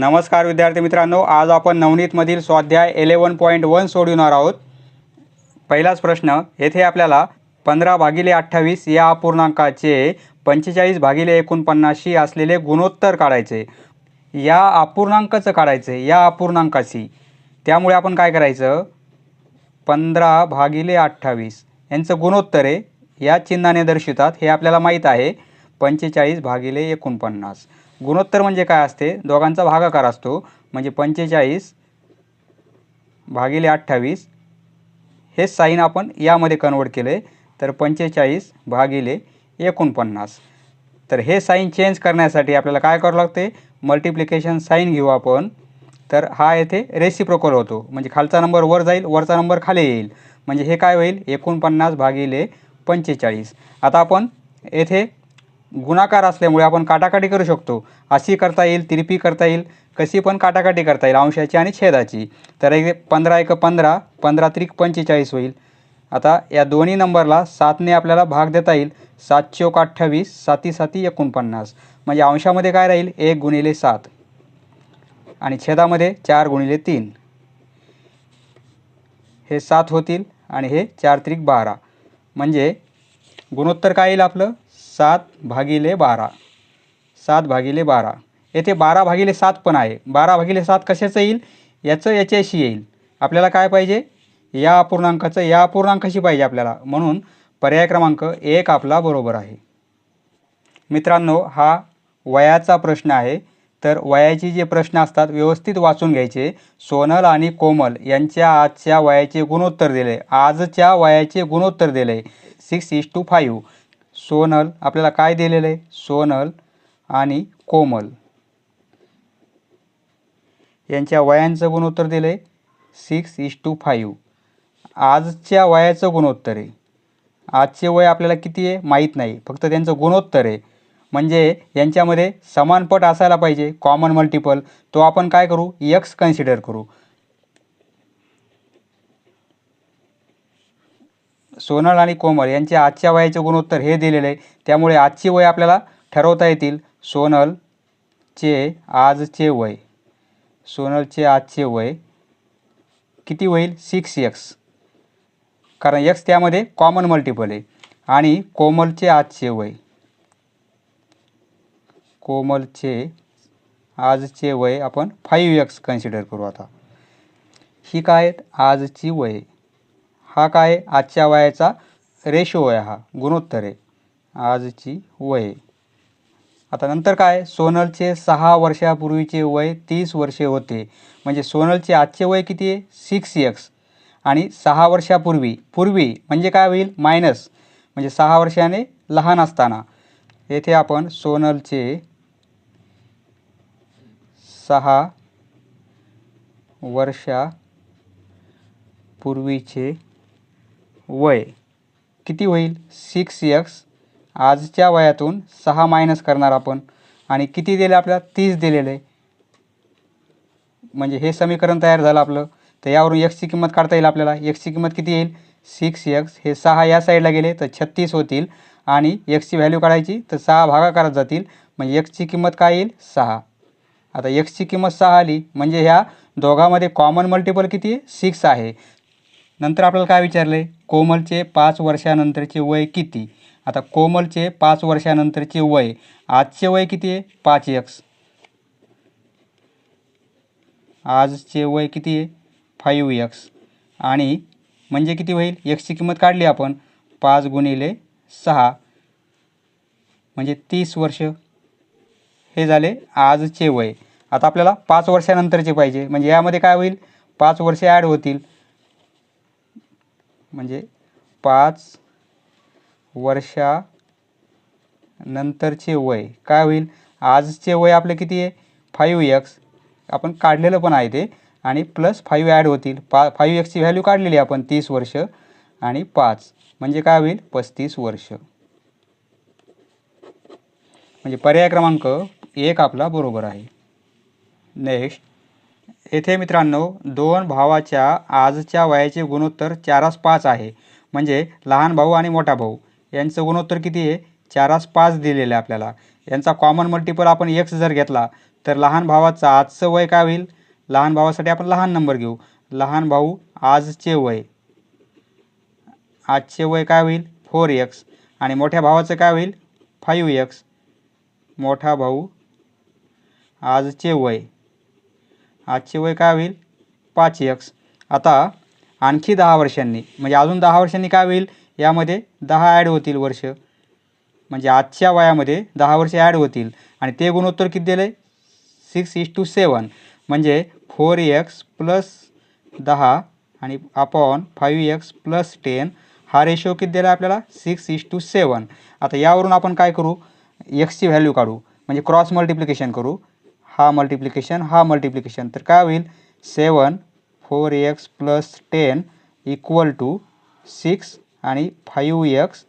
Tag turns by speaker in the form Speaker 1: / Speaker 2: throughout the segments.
Speaker 1: नमस्कार विद्यार्थी मित्रांनो आज आपण नवनीतमधील स्वाध्याय एलेवन पॉईंट वन सोडवणार आहोत. पहिलाच प्रश्न येथे आपल्याला पंधरा भागिले अठ्ठावीस या अपूर्णांकाचे पंचेचाळीस भागिले एकोणपन्नासशी असलेले गुणोत्तर काढायचे. या अपूर्णांकाचं काढायचे या अपूर्णांकाशी. त्यामुळे आपण काय करायचं? पंधरा भागिले अठ्ठावीस. यांचं गुणोत्तर आहे या चिन्हाने दर्शवतात हे आपल्याला माहीत आहे पंचेचाळीस भागिले एकोणपन्नास. गुणोत्तर म्हणजे काय असते? दोघांचा भागाकार असतो. म्हणजे पंचेचाळीस भागिले अठ्ठावीस हे साईन आपण यामध्ये कन्वर्ट केले. तर पंचेचाळीस भागिले एकोणपन्नास. तर हे साईन चेंज करण्यासाठी आपल्याला काय करावं लागते? मल्टिप्लिकेशन साईन घेऊ आपण. तर हा येथे रेसिप्रोकल होतो. म्हणजे खालचा नंबर वर जाईल वरचा नंबर खाली येईल. म्हणजे हे काय होईल? एकोणपन्नास भागिले पंचेचाळीस. आता आपण येथे गुणाकार असल्यामुळे आपण काटाकाटी करू शकतो. अशी करता येईल तिरपी करता येईल कशी पण काटाकाटी करता येईल अंशाची आणि छेदाची. तर एक पंधरा एक पंधरा पंधरा त्रिक पंचेचाळीस होईल. आता या दोन्ही नंबरला सातने आपल्याला भाग देता येईल. सात चौक अठ्ठावीस साती साती एकोणपन्नास. म्हणजे अंशामध्ये काय राहील? एक गुणिले सात. आणि छेदामध्ये चार गुणिले तीन. हे सात होतील आणि हे चार त्रिक बारा. म्हणजे गुणोत्तर काय येईल आपलं? सात भागिले बारा. सात भागिले बारा. येथे बारा भागिले सात पण आहे. बारा भागिले सात कशाचं येईल? याचं याच्याशी येईल. आपल्याला काय पाहिजे? या अपूर्णांकाचं या अपूर्णांकाशी पाहिजे आपल्याला. म्हणून पर्याय क्रमांक एक आपला बरोबर आहे. मित्रांनो हा वयाचा प्रश्न आहे. तर वयाचे जे प्रश्न असतात व्यवस्थित वाचून घ्यायचे. सोनल आणि कोमल यांच्या आजच्या वयाचे गुणोत्तर दिले. आजच्या वयाचे गुणोत्तर दिले. Six is to five Sonal आपल्याला काय दिलेलं आहे? सोनल आणि कोमल. यांच्या वयांचं गुणोत्तर दिलं आहे सिक्स इज टू फाईव्ह आजच्या वयाचं गुणोत्तर आहे. आजचे वय आपल्याला किती आहे? माहीत नाही. फक्त त्यांचं गुणोत्तर आहे. म्हणजे यांच्यामध्ये समानपट असायला पाहिजे. कॉमन मल्टिपल तो आपण काय करू? यक्स कन्सिडर करू. सोनल आणि कोमल यांचे आजच्या वयाचे गुणोत्तर हे दिलेले आहे. त्यामुळे आजची वय आपल्याला ठरवता येतील. सोनलचे आजचे वय. सोनलचे आजचे वय किती होईल? सिक्स एक्स कारण एक्स त्यामध्ये कॉमन मल्टिपल आहे. आणि कोमलचे आजचे वय. कोमलचे आजचे वय आपण फाईव्ह एक्स कन्सिडर करू आता. ही काय आहेत? आजची वय. हा काय आहे? आजच्या वयाचा रेशो आहे हा गुणोत्तर आहे. आजची वय. आता नंतर काय? सोनलचे सहा वर्षापूर्वीचे वय तीस वर्षे होते. म्हणजे सोनलचे आजचे वय किती आहे? सिक्स एक्स आणि सहा वर्षापूर्वी पूर्वी म्हणजे काय होईल? मायनस म्हणजे सहा वर्षाने लहान असताना. येथे आपण सोनलचे सहा वर्षापूर्वीचे वय किती होईल? सिक्स एक्स आजच्या वयातून सहा मायनस करणार आपण. आणि किती दिले आपल्याला तीस दिलेलं. आहे म्हणजे हे समीकरण तयार झालं आपलं. तर यावरून एक्सची किंमत काढता येईल आपल्याला. एक्सची किंमत किती येईल? सिक्स एक्स हे सहा या साईडला गेले तर छत्तीस होतील. आणि एक्सची व्हॅल्यू काढायची तर सहा भागाकारात जातील. म्हणजे एक्सची किंमत काय येईल? सहा. आता एक्सची किंमत सहा आली. म्हणजे ह्या दोघांमध्ये कॉमन मल्टिपल किती? आहे सिक्स आहे. नंतर आपल्याला काय विचारलं? आहे कोमलचे पाच वर्षानंतरचे वय किती? आता कोमलचे पाच वर्षानंतरचे वय. आजचे वय किती आहे? पाच एक्स आजचे वय किती आहे? फाईव्ह एक्स आणि म्हणजे किती होईल? एक्सची किंमत काढली आपण. पाच गुणिले सहा. म्हणजे तीस वर्ष. हे झाले आजचे वय. आता आपल्याला पाच वर्षानंतरचे पाहिजे. म्हणजे यामध्ये काय होईल? पाच वर्षे ॲड होतील. म्हणजे पाच वर्षानंतरचे वय. काय होईल? आजचे वय आपलं किती आहे? फाईव्ह एक्स आपण काढलेलं पण आहे ते. आणि प्लस फाईव्ह ॲड होतील. पा फाईव्ह एक्सची व्हॅल्यू काढलेली आहे आपण तीस वर्ष. आणि पाच. म्हणजे काय होईल? पस्तीस वर्ष. म्हणजे पर्याय क्रमांक एक आपला बरोबर आहे. नेक्स्ट येथे मित्रांनो दोन भावाच्या आजच्या वयाचे गुणोत्तर चारास पाच आहे. म्हणजे लहान भाऊ आणि मोठा भाऊ. यांचं गुणोत्तर किती आहे? चारास पाच दिलेलं आहे आपल्याला. यांचा कॉमन मल्टिपल आपण एक्स जर घेतला तर लहान भावाचं आजचं वय काय होईल? लहान भावासाठी आपण लहान नंबर घेऊ. लहान भाऊ आजचे वय. आजचे वय काय होईल? फोर एक्स आणि मोठ्या भावाचं काय होईल? फाईव्ह एक्स मोठा भाऊ आजचे वय. आजचे वय काय होईल? पाच एक्स आता आणखी दहा वर्षांनी म्हणजे अजून दहा वर्षांनी काय होईल? यामध्ये दहा ॲड होतील वर्ष. म्हणजे आजच्या वयामध्ये दहा वर्ष ॲड होतील. आणि ते गुणोत्तर किती दिलं आहे सिक्स इज टू सेवन म्हणजे फोर एक्स प्लस दहा आणि upon five x plus ten हा रेशो किती दिला आहे आपल्याला? सिक्स इज टू सेवन आता यावरून आपण काय करू? एक्सची व्हॅल्यू काढू. म्हणजे क्रॉस मल्टिप्लिकेशन करू. हा मल्टिप्लिकेशन हा मल्टिप्लिकेशन तर काय होईल? Seven four x plus ten equal to six आणि फाईव्ह एक्स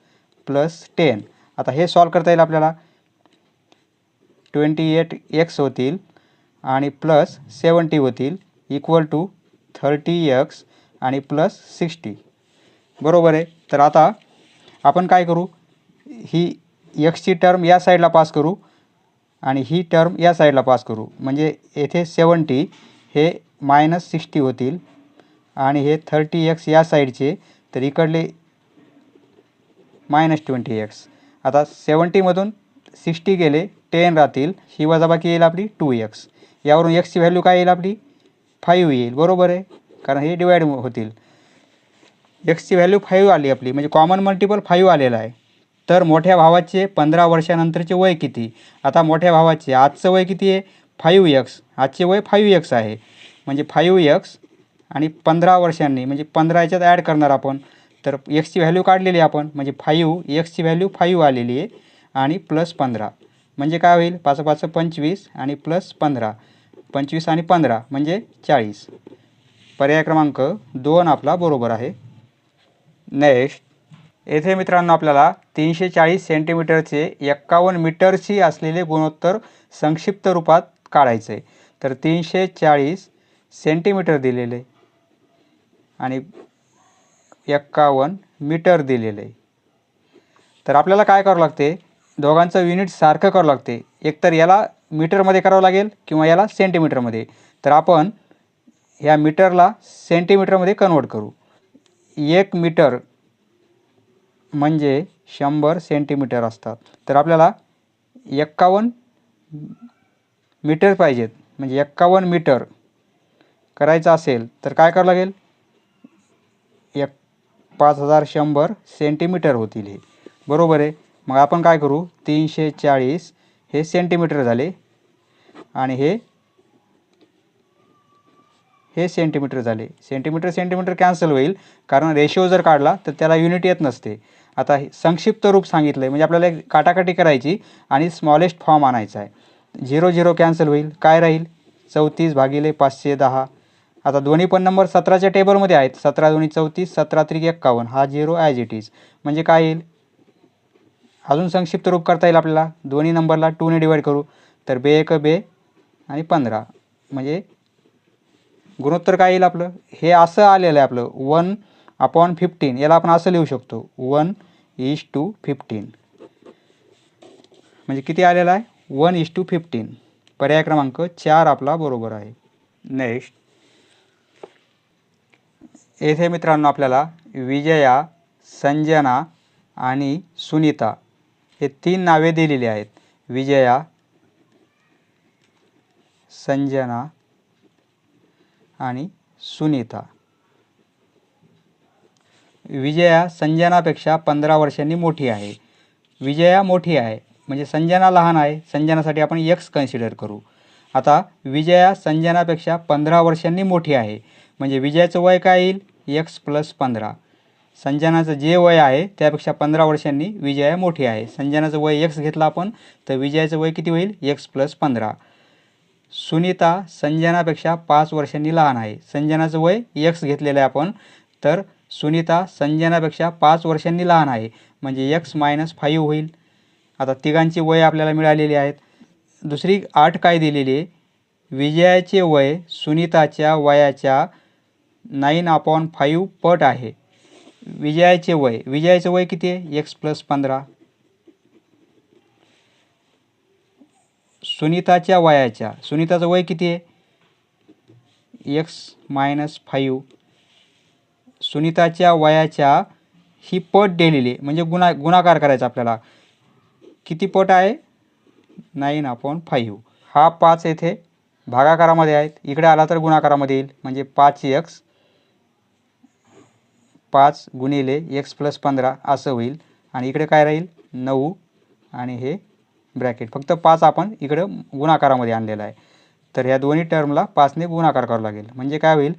Speaker 1: प्लस टेन आता हे सॉल्व करता येईल आपल्याला. ट्वेंटी एट एक्स होतील आणि प्लस सेवन्टी होतील. इक्वल टू थर्टी एक्स आणि प्लस सिक्स्टी बरोबर आहे? तर आता आपण काय करू? ही एक्सची टर्म या साईडला पास करू. आणि ही टर्म या साईडला पास करू. म्हणजे येथे सेवन्टी हे मायनस सिक्स्टी होतील आणि हे थर्टी एक्स या साईडचे तर इकडले मायनस ट्वेंटी एक्स आता सेवन्टीमधून सिक्स्टी गेले टेन राहतील. ही वजाबाकी येईल आपली टू एक्स यावरून एक्सची व्हॅल्यू काय येईल आपली? फाईव्ह येईल. बरोबर आहे? कारण हे डिवाईड होतील. एक्सची व्हॅल्यू फाईव्ह आली आपली. म्हणजे कॉमन मल्टिपल फाईव्ह आलेला आहे. तर मोठ्या भावाचे पंधरा वर्षानंतरचे वय किती? आता मोठ्या भावाचे आजचं वय किती आहे? फाईव्ह एक्स आजचे वय फाईव्ह एक्स आहे. म्हणजे फाईव्ह एक्स आणि पंधरा वर्षांनी म्हणजे पंधरा याच्यात ॲड करणार आपण. तर एक्सची व्हॅल्यू काढलेली आहे आपण. म्हणजे फाईव्ह एक्सची व्हॅल्यू फाईव्ह आलेली आहे आणि प्लस पंधरा. म्हणजे काय होईल? पाच पाच पंचवीस आणि प्लस पंधरा. पंचवीस आणि पंधरा म्हणजे चाळीस. पर्याय क्रमांक दोन आपला बरोबर आहे. नेक्स्ट येथे मित्रांनो आपल्याला तीनशे चाळीस सेंटीमीटरचे एक्कावन्न मीटरची असलेले गुणोत्तर संक्षिप्त रूपात काढायचे. आहे तर तीनशे चाळीस सेंटीमीटर दिलेले आणि एक्कावन्न मीटर दिलेलं. आहे तर आपल्याला काय करावं लागते? दोघांचं युनिट सारखं करावं लागते. एकतर याला मीटरमध्ये करावं लागेल किंवा याला सेंटीमीटरमध्ये. तर आपण ह्या मीटरला सेंटीमीटरमध्ये कन्वर्ट करू. एक मीटर म्हणजे शंभर सेंटीमीटर असतात. तर आपल्याला एक्कावन्न मीटर पाहिजेत. म्हणजे एक्कावन्न मीटर करायचं असेल तर काय करावं लागेल? एक पाच हजार शंभर सेंटीमीटर होतील हे. बरोबर आहे? मग आपण काय करू? तीनशे चाळीस हे सेंटीमीटर झाले. आणि हे हे सेंटीमीटर झाले. सेंटीमीटर सेंटीमीटर कॅन्सल होईल. कारण रेशिओ जर काढला तर त्याला युनिट येत नसते. आता हे संक्षिप्त रूप सांगितलं आहे म्हणजे आपल्याला एक काटाकाटी करायची आणि स्मॉलेस्ट फॉर्म आणायचा आहे. झिरो झिरो कॅन्सल होईल. काय राहील? चौतीस भागिले पाचशे दहा. आता दोन्ही पण नंबर सतराच्या टेबलमध्ये आहेत. सतरा दोन्ही चौतीस सतरा त्रिक एक्कावन्न. हा झिरो ॲज इट इज म्हणजे काय येईल? अजून संक्षिप्त रूप करता येईल आपल्याला. दोन्ही नंबरला टूने डिवाईड करू. तर बे एक बे आणि पंधरा. म्हणजे गुणोत्तर काय येईल आपलं? हे असं आलेलं आहे आपलं. वन अपॉन फिफ्टीन याला आपण असं लिहू शकतो. वन इज टू फिफ्टीन म्हणजे किती आलेला आहे? वन इज टू फिफ्टीन पर्याय क्रमांक चार आपला बरोबर आहे. नेक्स्ट येथे मित्रांनो आपल्याला विजया संजना आणि सुनीता हे तीन नावे दिलेली आहेत. विजया संजना आणि सुनीता. विजया संजनापेक्षा पंधरा वर्षांनी मोठी आहे. विजया मोठी आहे. म्हणजे संजना लहान आहे. संजनासाठी आपण यक्स कन्सिडर करू. आता विजया संजनापेक्षा पंधरा वर्षांनी मोठी आहे. म्हणजे विजयाचं वय काय येईल? एक्स प्लस पंधरा. संजनाचं जे वय आहे त्यापेक्षा पंधरा वर्षांनी विजया मोठी आहे. संजनाचं वय एक्स घेतलं आपण तर विजयाचं वय किती होईल? एक्स प्लस पंधरा. सुनीता संजनापेक्षा पाच वर्षांनी लहान आहे. संजनाचं वय एक्स घेतलेलं आहे आपण तर सुनीता संजनापेक्षा पाच वर्षांनी लहान आहे. म्हणजे एक्स मायनस फाईव्ह होईल. आता तिघांची वय आपल्याला मिळालेली आहेत. दुसरी आठ काय दिलेली आहे? विजयाचे वय सुनीताच्या वयाच्या नाईन अपॉन फाईव्ह पट आहे. विजयाचे वय विजयाचं वय किती आहे? एक्स प्लस पंधरा. सुनीताच्या वयाच्या सुनीताचं वय किती आहे? एक्स मायनस फाईव्ह सुनीताच्या वयाच्या ही पट दिलेली म्हणजे गुणा गुणाकार करायचा आपल्याला. किती पट आहे? Nine upon five. हा पाच येथे भागाकारामध्ये आहेत. इकडे आला तर गुणाकारामध्ये येईल. म्हणजे पाच एक्स पाच गुणिले एक्स प्लस पंधरा असं होईल. आणि इकडे काय राहील? नऊ. आणि हे ब्रॅकेट. फक्त पाच आपण इकडं गुणाकारामध्ये आणलेला आहे. तर ह्या दोन्ही टर्मला पाचने गुणाकार करावा लागेल. म्हणजे काय होईल?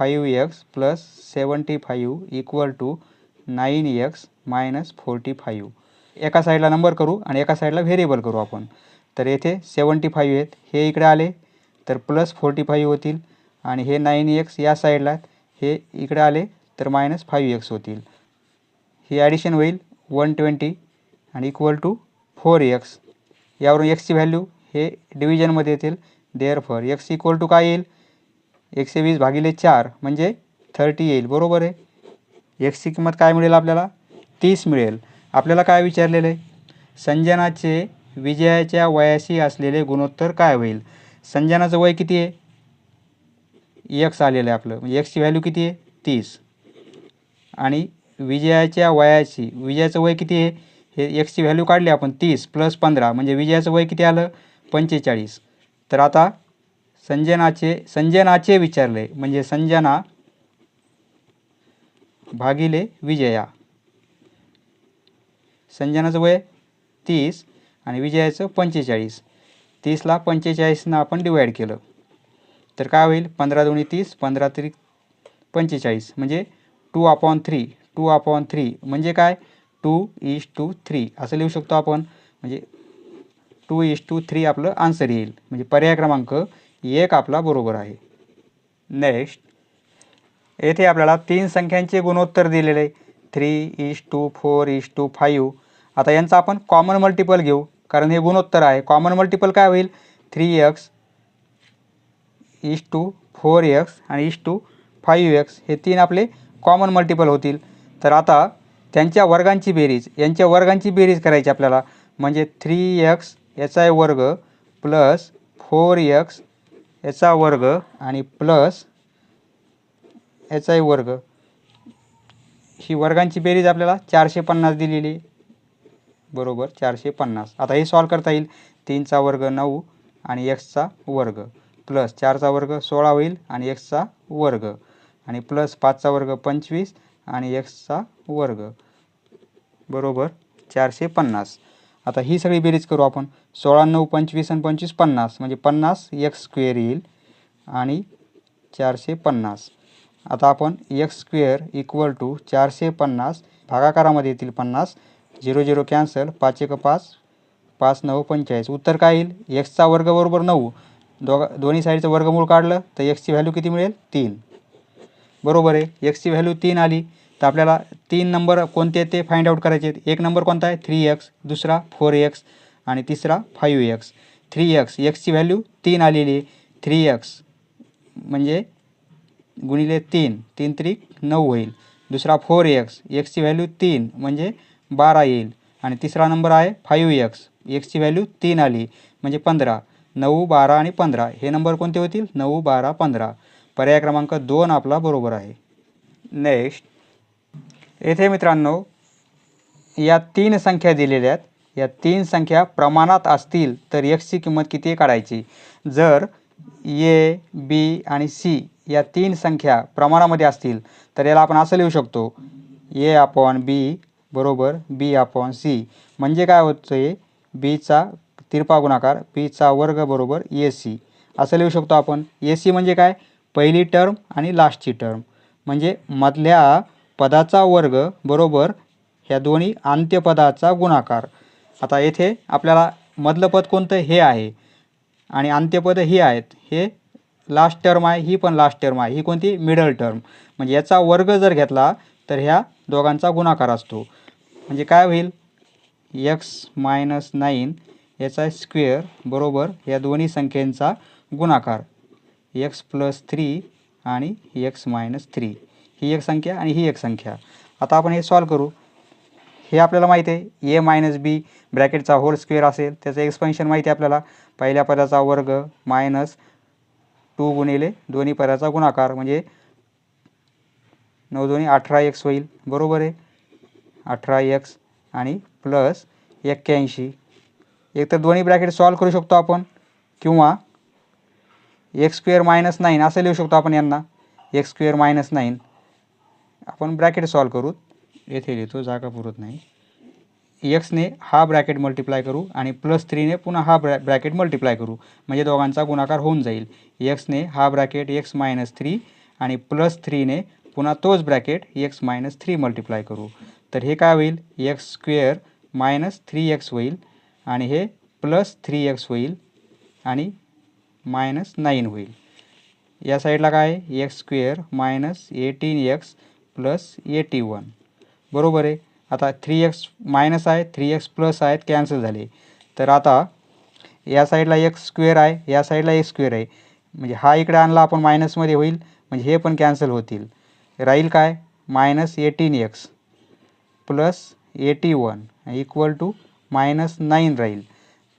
Speaker 1: Five x plus seventy five equal to nine x minus forty five एका साईडला नंबर करू आणि एका साईडला व्हेरिएबल करू आपण. तर येथे सेवन्टी फाईव्ह आहेत हे इकडे आले तर प्लस फोर्टी फाईव्ह होतील आणि हे नाईन एक्स या साईडला हे इकडे आले तर मायनस फाईव्ह एक्स होतील. ही ॲडिशन होईल वन ट्वेंटी आणि इक्वल टू फोर एक्स यावरून एक्सची व्हॅल्यू हे डिव्हिजनमध्ये येतील therefore x equal to काय येईल? एकशे वीस भागिले चार म्हणजे थर्टी येईल. बरोबर आहे? एक्सची किंमत काय मिळेल आपल्याला? तीस मिळेल. आपल्याला काय विचारलेलं? आहे संजनाचे विजयाच्या वयाशी असलेले गुणोत्तर काय होईल? संजनाचं वय किती आहे? एक्स आलेलं आहे आपलं. म्हणजे एक्सची व्हॅल्यू किती आहे? तीस. आणि विजयाच्या वयाची विजयाचं वय किती आहे? हे एक्सची व्हॅल्यू काढली आपण तीस प्लस पंधरा. म्हणजे विजयाचं वय किती आलं? पंचेचाळीस. तर आता संजनाचे संजनाचे विचारले. म्हणजे संजना भागिले विजया. संजनाचं वय तीस आणि विजयाचं पंचेचाळीस. तीसला पंचेचाळीसनं आपण डिवाईड केलं. तर काय होईल? पंधरा दोन्ही तीस पंधरा तरी पंचेचाळीस. म्हणजे two upon three two upon three म्हणजे काय? टू इज टू थ्री असं लिहू शकतो आपण. म्हणजे टू इज टू थ्री आपलं आन्सर येईल. म्हणजे पर्याय क्रमांक एक आपला बरोबर आहे. नेक्स्ट येथे आपल्याला तीन संख्यांचे गुणोत्तर दिलेले three is to four is to five आता यांचा आपण कॉमन मल्टिपल घेऊ. कारण हे गुणोत्तर आहे. कॉमन मल्टिपल काय होईल? Three x is to four x आणि इज टू फाईव्ह एक्स हे तीन आपले कॉमन मल्टिपल होतील. तर आता त्यांच्या वर्गांची बेरीज. यांच्या वर्गांची बेरीज करायची आपल्याला. म्हणजे थ्री एक्स याचा वर्ग प्लस फोर एक्स याचा वर्ग आणि प्लस याचाही वर्ग. ही वर्गांची बेरीज आपल्याला चारशे पन्नास दिलेली. बरोबर चारशे पन्नास. आता हे सॉल्व करता येईल. तीनचा वर्ग नऊ आणि एक्सचा वर्ग. प्लस चारचा वर्ग सोळा होईल आणि एक्सचा वर्ग. आणि प्लस पाचचा वर्ग पंचवीस आणि एक्सचा वर्ग. बरोबर चारशे पन्नास. आता ही सगळी बेरीज करू आपण. सोळा नऊ पंचवीस आणि पंचवीस पन्नास. म्हणजे पन्नास एक्स स्क्वेअर येईल आणि चारशे पन्नास. आता आपण एक्स स्क्वेअर इक्वल टू चारशे पन्नास भागाकारामध्ये येतील पन्नास. झिरो झिरो कॅन्सल पाच एक पाच पाच नऊ पंचेचाळीस. उत्तर काय येईल? एक्सचा वर्ग बरोबर नऊ. दोघा दोन्ही साईडचं वर्गमूळ काढलं तर एक्सची व्हॅल्यू किती मिळेल? तीन. बरोबर आहे. एक्सची व्हॅल्यू तीन आली. तर आपल्याला तीन नंबर कोणते ते फाइंड आउट करायचे आहेत. एक नंबर कोणता आहे? थ्री एक्स दुसरा फोर एक्स आणि तिसरा five x three x x value तीन आलेली आहे. थ्री एक्स म्हणजे गुणिले तीन. तीन त्रिक नऊ होईल. दुसरा फोर एक्स एक्सची व्हॅल्यू तीन म्हणजे बारा येईल. आणि तिसरा नंबर आहे फाईव्ह एक्स एक्सची व्हॅल्यू तीन आली. म्हणजे पंधरा. नऊ बारा आणि पंधरा. हे नंबर कोणते होतील? नऊ बारा पंधरा. पर्याय क्रमांक दोन आपला बरोबर आहे. नेक्स्ट येथे मित्रांनो या तीन संख्या दिलेल्या आहेत. या तीन संख्या प्रमाणात असतील तर एक्सची किंमत किती काढायची? जर ए बी आणि सी या तीन संख्या प्रमाणामध्ये असतील तर याला आपण असं लिहू शकतो ए अपॉन बी बरोबर बी अपॉन सी म्हणजे काय होतं आहे बीचा तिरपा गुणाकार बीचा वर्ग बरोबर ए सी असं लिहू शकतो आपण. ए सी म्हणजे काय? पहिली टर्म आणि लास्टची टर्म म्हणजे मधल्या पदाचा वर्ग बरोबर ह्या दोन्ही अंत्यपदाचा गुणाकार. आता येथे आपल्याला मधलं पद कोणतं? हे आहे. आणि अंत्यपद ही आहेत. हे लास्ट टर्म आहे ही पण लास्ट टर्म आहे. ही कोणती? मिडल टर्म म्हणजे याचा वर्ग जर घेतला तर ह्या दोघांचा गुणाकार असतो. म्हणजे काय होईल? एक्स मायनस नाईन याचा स्क्वेअर बरोबर या दोन्ही संख्येचा गुणाकार. एक्स प्लस थ्री आणि एक्स मायनस थ्री ही एक संख्या आणि ही एक संख्या. आता आपण हे सॉल्व करू. हे आपल्याला माहिती आहे ए मायनस बी ब्रॅकेटचा होल स्क्वेअर असेल. त्याचं एक्सपेन्शन माहिती आहे आपल्याला. पहिल्या पदाचा वर्ग मायनस टू गुणिले दोन्ही पदाचा गुणाकार. म्हणजे नऊ दोन्ही अठरा एक्स होईल. बरोबर आहे? अठरा एक्स आणि प्लस एक्क्याऐंशी. एक तर दोन्ही ब्रॅकेट सॉल्व करू शकतो आपण. किंवा एक्स स्क्वेअर मायनस नाईन असं लिहू शकतो आपण यांना. एक्स स्क्वेअर मायनस नाईन आपण ब्रॅकेट सॉल्व करू. येथे लिहितो जागा पुरत नाही. एक्सने हा ब्रॅकेट मल्टिप्लाय करू आणि प्लस थ्रीने पुन्हा हा ब्रॅ ब्रॅकेट मल्टिप्लाय करू. म्हणजे दोघांचा गुणाकार होऊन जाईल. एक्सने हा ब्रॅकेट एक्स मायनस थ्री आणि प्लस थ्रीने पुन्हा तोच bracket x minus three multiply करू. तर हे काय होईल? X square minus three x होईल आणि हे प्लस थ्री एक्स होईल आणि मायनस नाईन होईल. या साईडला काय x square minus eighteen x plus eighty one. बरोबर आहे? आता थ्री एक्स मायनस आहे थ्री एक्स प्लस आहेत कॅन्सल झाले. तर आता या साईडला एक्स स्क्वेअर आहे या साईडला एक्स स्क्वेअर आहे. म्हणजे हा इकडे आणला आपण मायनसमध्ये होईल म्हणजे हे पण कॅन्सल होतील. राहील काय? Minus eighteen x plus eighty one equal to minus nine राहील.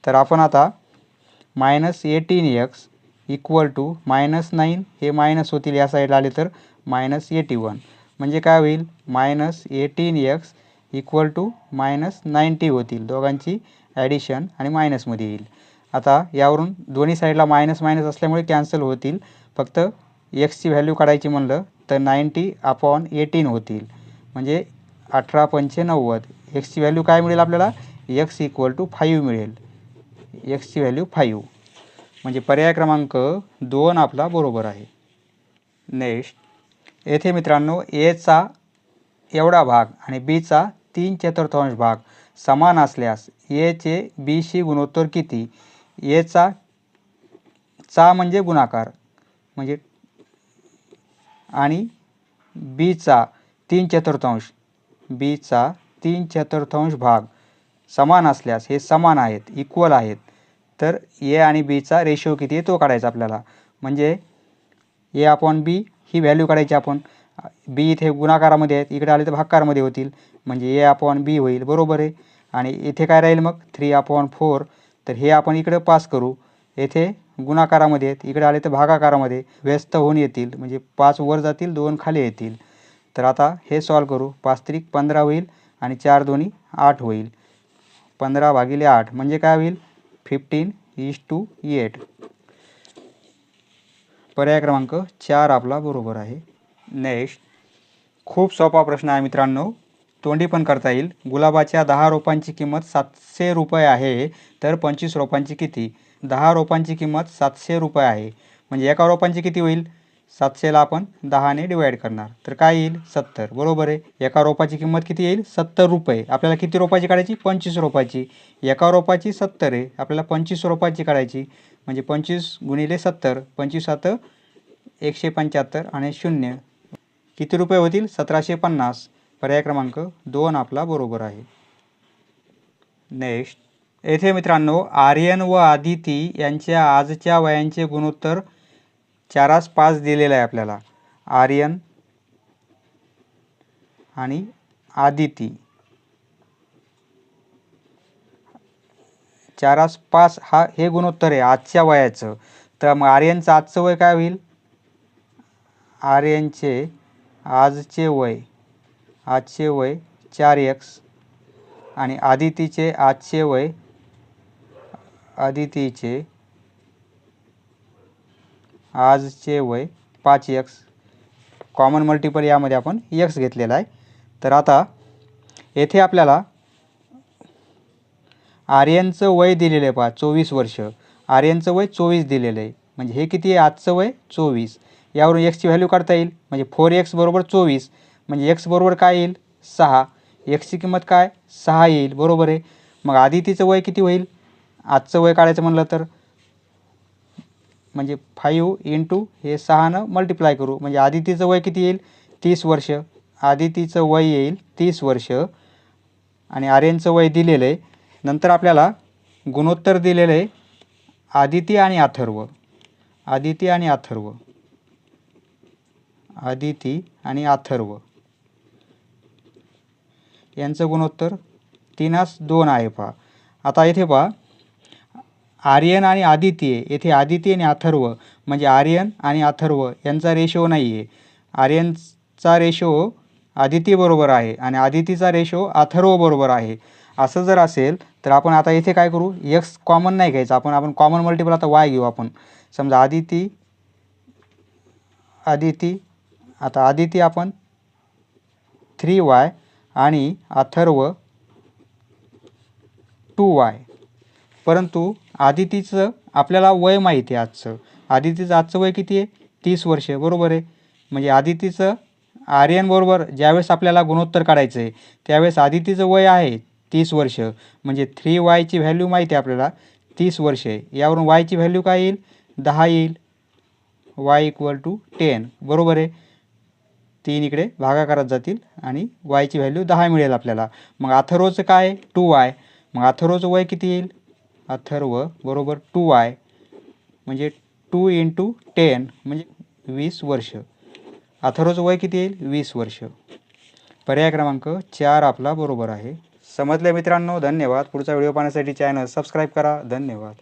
Speaker 1: तर आपण आता minus eighteen x equal to minus nine हे मायनस होतील या साईडला आले तर मायनस एटी वन म्हणजे काय होईल? Minus eighteen x equal to minus ninety होतील. दोघांची ॲडिशन आणि मायनसमध्ये येईल. आता यावरून दोन्ही साईडला मायनस मायनस असल्यामुळे कॅन्सल होतील. फक्त एक्सची व्हॅल्यू काढायची म्हणलं तर नाईन्टी अपॉन एटीन होतील. म्हणजे अठरा पंचे नव्वद. एक्सची व्हॅल्यू काय मिळेल आपल्याला? एक्स इक्वल टू फाईव्ह मिळेल. एक्सची व्हॅल्यू फाईव्ह. म्हणजे पर्याय क्रमांक दोन आपला बरोबर आहे. नेक्स्ट. येथे मित्रांनो एचा एवढा भाग आणि बीचा तीन चतुर्थांश भाग समान असल्यास एचे बीशी गुणोत्तर किती? एचा चा म्हणजे गुणाकार म्हणजे आणि बीचा तीन चतुर्थांश बीचा तीन चतुर्थांश भाग समान असल्यास हे समान आहेत इक्वल आहेत. तर ए आणि बीचा रेशिओ किती आहे तो काढायचा आपल्याला. म्हणजे ए अपॉन बी ही व्हॅल्यू काढायची आपण. बी इथे गुणाकारामध्ये आहेत इकडे आले तर भागकारामध्ये होतील. म्हणजे ए अपॉन बी होईल बरोबर आहे? आणि इथे काय राहील मग? थ्री अपॉन फोर तर हे आपण इकडे पास करू. येथे गुणाकारामध्ये आहेत इकडे आले तर भागाकारामध्ये व्यस्त होऊन येतील. म्हणजे पाच वर जातील दोन खाली येतील. तर आता हे सॉल्व करू. पाच त्रिक पंधरा होईल आणि चार दोन्ही आठ होईल. पंधरा भागिले आठ म्हणजे काय होईल? फिफ्टीन इज टू एट पर्याय क्रमांक चार आपला बरोबर आहे. नेक्स्ट खूप सोपा प्रश्न आहे मित्रांनो. तोंडी पण करता येईल. गुलाबाच्या दहा रोपांची किंमत सातशे रुपये आहे तर पंचवीस रोपांची किती? दहा रोपांची किंमत सातशे रुपये आहे. म्हणजे एका रोपांची किती होईल? सातशेला आपण दहाने डिवाईड करणार. तर काय येईल? सत्तर. बरोबर आहे. एका रोपाची किंमत किती येईल? सत्तर रुपये. आपल्याला किती रोपाची काढायची? पंचवीस रोपाची. एका रोपाची सत्तर आहे. आपल्याला पंचवीस रोपाची काढायची. म्हणजे पंचवीस गुणिले सत्तर पंचवीस सात एकशे पंच्याहत्तर आणि शून्य. किती रुपये होतील? सतराशे पन्नास. पर्याय क्रमांक दोन आपला बरोबर आहे. नेक्स्ट येथे मित्रांनो आर्यन व आदिती यांच्या आजच्या वयांचे गुणोत्तर चारास पाच दिलेलं आहे आपल्याला. आर्यन आणि आदिती. चारास पाच हा हे गुणोत्तर आहे आजच्या वयाचं. तर मग आर्यनचं आजचं वय काय होईल? आर्यनचे आजचे वय आजचे वय चार एक्स आणि आदितीचे आजचे वय आदितीचे आजचे वय पाच एक्स कॉमन मल्टिपल यामध्ये आपण एक्स घेतलेला आहे. तर आता येथे आपल्याला आर्यनचं वय दिलेलं आहे पहा चोवीस वर्ष. आर्यनचं वय चोवीस दिलेलं आहे. म्हणजे हे किती आहे? आजचं वय चोवीस. यावरून एक्सची व्हॅल्यू काढता येईल. म्हणजे फोर एक्स बरोबर चोवीस. म्हणजे एक्स बरोबर काय येईल? सहा. एक्सची किंमत काय? सहा येईल. बरोबर आहे. मग आदितीचं वय किती होईल? आजचं वय काढायचं म्हणलं तर? म्हणजे फाईव्ह इंटू हे सहानं मल्टिप्लाय करू. म्हणजे आदितीचं वय किती येईल? तीस वर्ष. आदितीचं वय येईल तीस वर्ष. आणि आर्यनचं वय दिलेलं आहे नंतर आपल्याला गुणोत्तर दिलेलं आहे आदिती आणि अथर्व. आदिती आणि अथर्व. आदिती आणि अथर्व. यांचं गुणोत्तर तीनास दोन आहे पहा. आता इथे पहा. आर्यन आणि आदित्य. येथे आदित्य आणि अथर्व. म्हणजे आर्यन आणि अथर्व यांचा रेशो नाही आहे आर्यनचा रेशो आदिती बरोबर आहे आणि आदितीचा रेशो अथर्व बरोबर आहे. असं जर असेल तर आपण आता इथे काय करू? एक्स कॉमन नाही घ्यायचं. आपण आपण कॉमन मल्टिपल आता वाय घेऊ आपण. समजा आदिती आदिती आता आदिती आपण थ्री वाय आणि अथर्व टू वाय परंतु आदितीचं आपल्याला वय माहिती आहे आजचं. आदितीचं आजचं वय किती आहे? तीस वर्ष. बरोबर आहे? म्हणजे आदितीचं आर्यनबरोबर ज्यावेळेस आपल्याला गुणोत्तर काढायचं आहे त्यावेळेस आदितीचं वय आहे तीस वर्ष. म्हणजे थ्री वायची व्हॅल्यू माहिती आहे आपल्याला. तीस वर्ष. आहे यावरून वायची व्हॅल्यू काय येईल? दहा येईल. वाय इक्वल टू टेन बरोबर आहे? तीन इकडे भागाकारात जातील आणि वायची व्हॅल्यू दहा मिळेल आपल्याला. मग अथर्वचं काय? टू वाय मग अथर्वचं वय किती येईल? अथर्व बरोबर टू वाय म्हणजे टू इंटू टेन म्हणजे वीस वर्ष. अथर्वचं वय किती येईल? वीस वर्ष. पर्याय क्रमांक चार आपला बरोबर आहे. समजल्या मित्रांनो धन्यवाद. पुढचा व्हिडिओ पाहण्यासाठी चॅनल सबस्क्राईब करा. धन्यवाद.